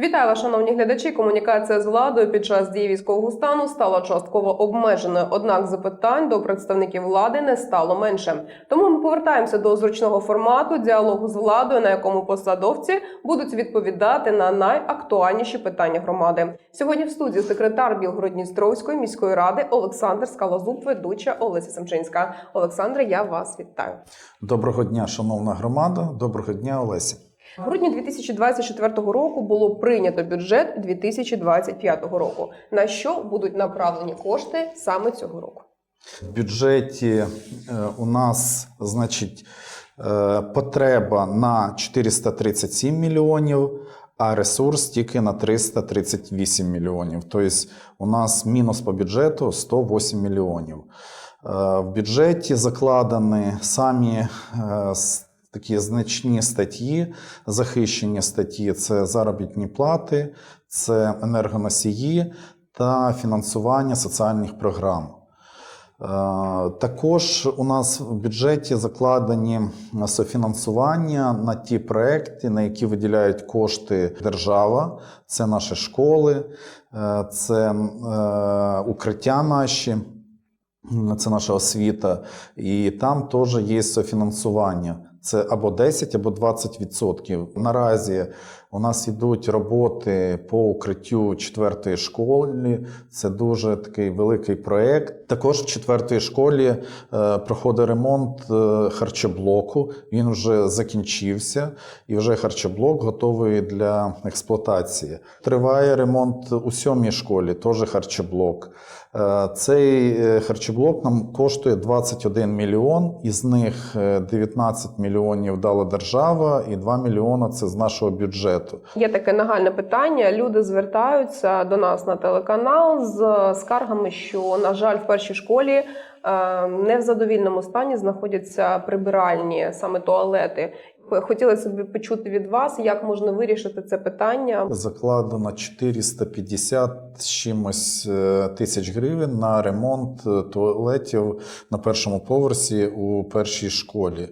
Вітаю шановні глядачі. Комунікація з владою під час дії військового стану стала частково обмеженою. Однак запитань до представників влади не стало менше. Тому ми повертаємося до зручного формату діалогу з владою, на якому посадовці будуть відповідати на найактуальніші питання громади. Сьогодні в студії секретар Білгородністровської міської ради Олександр Скалозуб, ведуча Олеся Семчинська. Олександре, я вас вітаю. Доброго дня, шановна громада. Доброго дня, Олеся. В грудні 2024 року було прийнято бюджет 2025 року. На що будуть направлені кошти саме цього року? В бюджеті е, у нас, значить, е, потреба на 437 мільйонів, а ресурс тільки на 338 мільйонів. Тобто у нас мінус по бюджету 108 мільйонів. Е, В бюджеті закладені самі такі значні статті, захищені статті це заробітні плати, це енергоносії та фінансування соціальних програм. Е, Також у нас в бюджеті закладені софінансування на ті проекти, на які виділяють кошти держава. Це наші школи, е, це е, укриття наші. Це наша освіта, і там теж є софінансування. Це або 10, або 20 відсотків. Наразі у нас йдуть роботи по укриттю четвертої школи. Це дуже такий великий проєкт. Також в четвертій школі е, проходить ремонт е, харчоблоку. Він вже закінчився, і вже харчоблок готовий для експлуатації. Триває ремонт у сьомій школі, теж харчоблок. Е, Цей харчоблок нам коштує 21 мільйон, із них е, 19 мільйонів дала держава, і 2 мільйони це з нашого бюджету. Є таке нагальне питання. Люди звертаються до нас на телеканал з скаргами, що на жаль, в першій школі е, не в задовільному стані знаходяться прибиральні саме туалети. Хотілося б почути від вас, як можна вирішити це питання. Закладено 450 з чимось е, тисяч гривень на ремонт е, туалетів на першому поверсі у першій школі.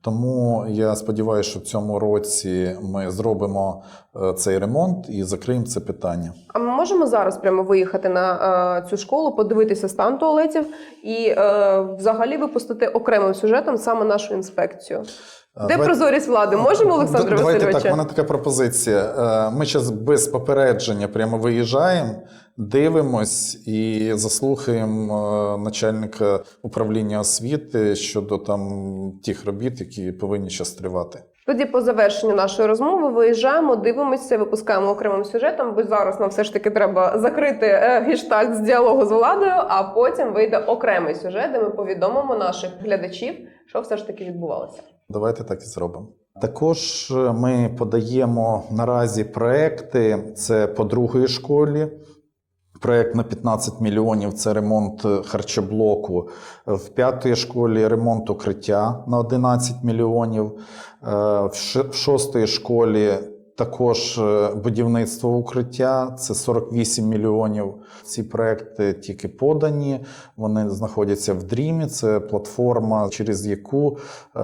Тому я сподіваюся, що в цьому році ми зробимо е, цей ремонт і закриємо це питання. А ми можемо зараз прямо виїхати на цю школу, подивитися стан туалетів і взагалі випустити окремим сюжетом саме нашу інспекцію. Де давай- прозорість влади? Можемо, Олександре Давайте так, в мене така пропозиція. Е, Ми зараз без попередження прямо виїжджаємо, дивимось і заслухаємо е, начальника управління освіти щодо там тих робіт, які повинні зараз тривати. Тоді по завершенню нашої розмови виїжджаємо, дивимося, випускаємо окремим сюжетом, бо зараз нам все ж таки треба закрити е, гештальт з діалогу з владою, а потім вийде окремий сюжет, де ми повідомимо наших глядачів, що все ж таки відбувалося. Давайте так і зробимо. Також е, ми подаємо наразі проекти. Це по другої школі. Проєкт на 15 мільйонів це ремонт е, харчоблоку. В п'ятій школі ремонт укриття на 11 мільйонів. Е, В шостої школі також е, будівництво укриття це 48 мільйонів. Ці проекти тільки подані. Вони знаходяться в Дрімі. Це платформа, через яку е,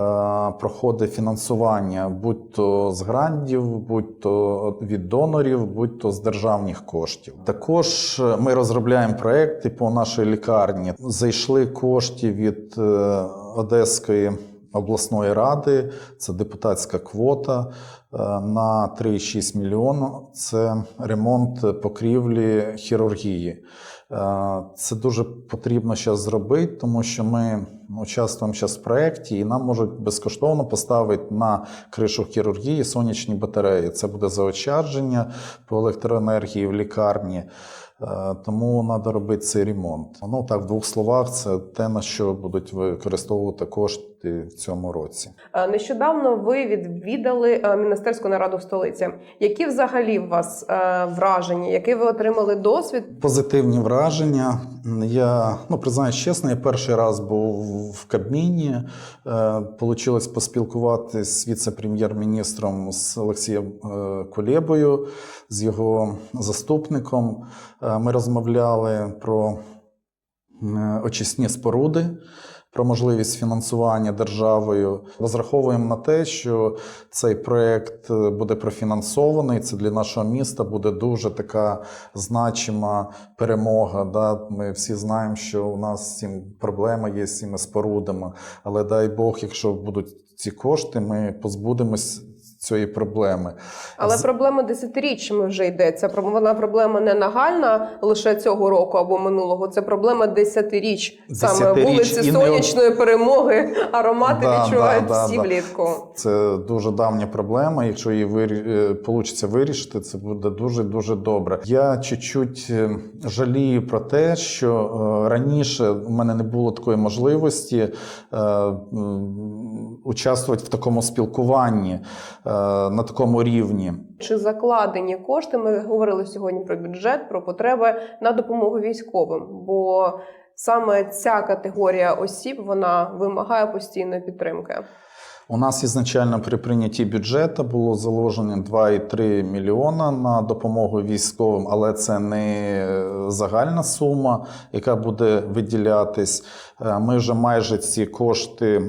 проходить фінансування, будь то з грантів, будь то від донорів, будь то з державних коштів. Також е, ми розробляємо проекти по нашій лікарні. Зайшли кошти від Одеської. Обласної ради це депутатська квота е, на 3,6 мільйона. Це ремонт покрівлі хірургії. Е, Це дуже потрібно зараз зробити, тому що ми участвуємо зараз в проєкті, і нам можуть безкоштовно поставити на кришу хірургії сонячні батареї. Це буде заощадження по електроенергії в лікарні. Е, Тому треба робити цей ремонт. Ну так, в двох словах, це те, на що будуть використовувати кошти в цьому році. Е, Нещодавно ви відвідали е, міністерську нараду в столиці. Які взагалі у вас враження? Який ви отримали досвід? Позитивні враження. Я ну признаюсь чесно, я перший раз був в Кабміні. Е, Получилось поспілкуватися з віце-прем'єр-міністром з Олексієм е, Кулєбою, з його заступником. Е, Ми розмовляли про е, очисні споруди. Про можливість фінансування державою. Розраховуємо на те, що цей проект е, буде профінансований. Це для нашого міста буде дуже така значима перемога. Да? Ми всі знаємо, що у нас з цим проблема є з цими спорудами. Але дай Бог, якщо будуть ці кошти, ми позбудемось цієї проблеми. Але З- проблема десятиріччями вже йдеться. Про- Вона проблема не нагальна лише цього року або минулого. Це проблема десятиріч. Саме вулиці і не сонячної перемоги. Аромати Да, відчувають да, да, всі да. влітку. Це дуже давня проблема. Якщо її вирі... вийде вирішити, це буде дуже дуже добре. Я чуть-чуть е, жалію про те, що е, раніше у мене не було такої можливості е, участвувати в такому спілкуванні е, на такому рівні. Чи закладені кошти? Ми говорили сьогодні про бюджет, про потреби на допомогу військовим, бо саме ця категорія осіб вона вимагає постійної підтримки. У нас ізначально при прийнятті бюджету було заложено 2,3 мільйона на допомогу військовим, але це не загальна сума, яка буде виділятись. Е, Ми вже майже ці кошти е,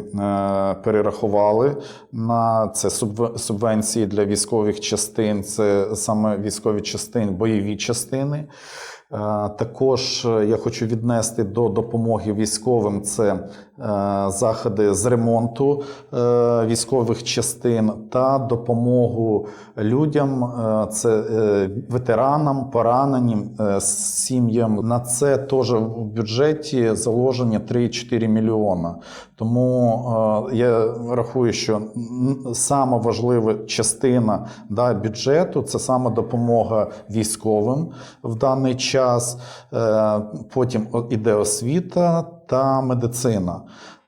перерахували на це субвенції для військових частин. Це саме військові частини, бойові частини. Е, Також е, я хочу віднести до допомоги військовим це е, заходи з ремонту е, військових частин та допомогу людям, е, це е, ветеранам, пораненим е, сім'ям. На це теж в бюджеті заложені 3-4 мільйона. Тому е, я рахую, що м, сама важлива частина да, бюджету це саме допомога військовим в даний час. Е, Потім іде освіта та медицина.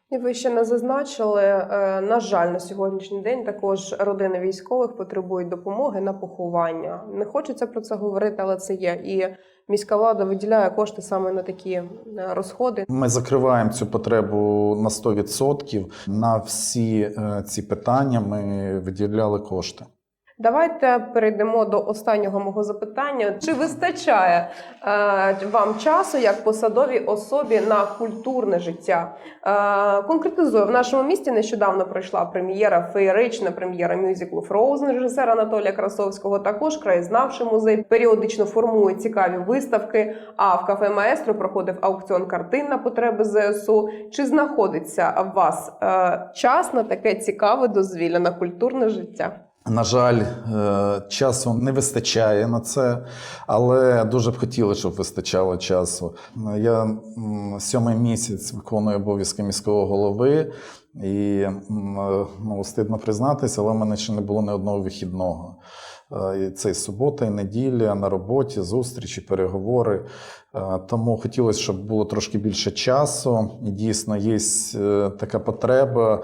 І ви ще не зазначили, е, на жаль, на сьогоднішній день також родини військових потребують допомоги на поховання. Не хочеться про це говорити, але це є. І міська влада виділяє кошти саме на такі е, розходи. Ми закриваємо цю потребу на 100%. На всі е, ці питання ми виділяли кошти. Давайте перейдемо до останнього мого запитання. Чи вистачає е, вам часу як посадовій особі на культурне життя? Е, конкретизую, в нашому місті нещодавно пройшла прем'єра, феєрична прем'єра мюзиклу Фроузен режисера Анатолія Красовського. Також краєзнавчий музей періодично формує цікаві виставки. А в кафе Маестро проходив аукціон картин на потреби ЗСУ. Чи знаходиться у вас е, час на таке цікаве дозвілля на культурне життя? На жаль, е, часу не вистачає на це, але дуже б хотіли, щоб вистачало часу. Я сьомий місяць виконую обов'язки міського голови, і ну, стидно признатися, але в мене ще не було ні одного вихідного. Е, і Це і субота, і неділя на роботі, зустрічі, переговори. Е, Тому хотілося, щоб було трошки більше часу. Дійсно є е, така потреба,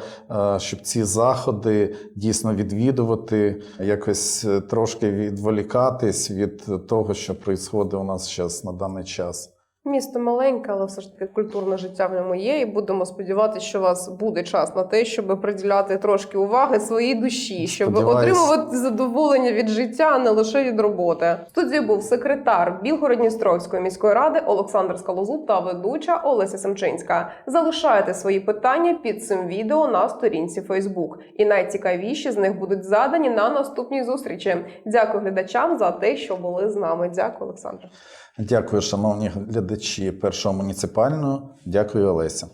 щоб ці заходи дійсно відвідувати, якось трошки відволікатись від того, що відбувається у нас зараз на даний час. Місто маленьке, але все ж таки культурне життя в ньому є. І будемо сподіватися, що у вас буде час на те, щоб приділяти трошки уваги своїй душі, щоб Сподіваюсь. отримувати задоволення від життя, а не лише від роботи. В студії був секретар Білгород-Дністровської міської ради Олександр Скалозуб та ведуча Олеся Семчинська. Залишайте свої питання під цим відео на сторінці Facebook. І найцікавіші з них будуть задані на наступній зустрічі. Дякую глядачам за те, що були з нами. Дякую, Олександр. Дякую, шановні глядачі першого муніципального. Дякую, Олеся.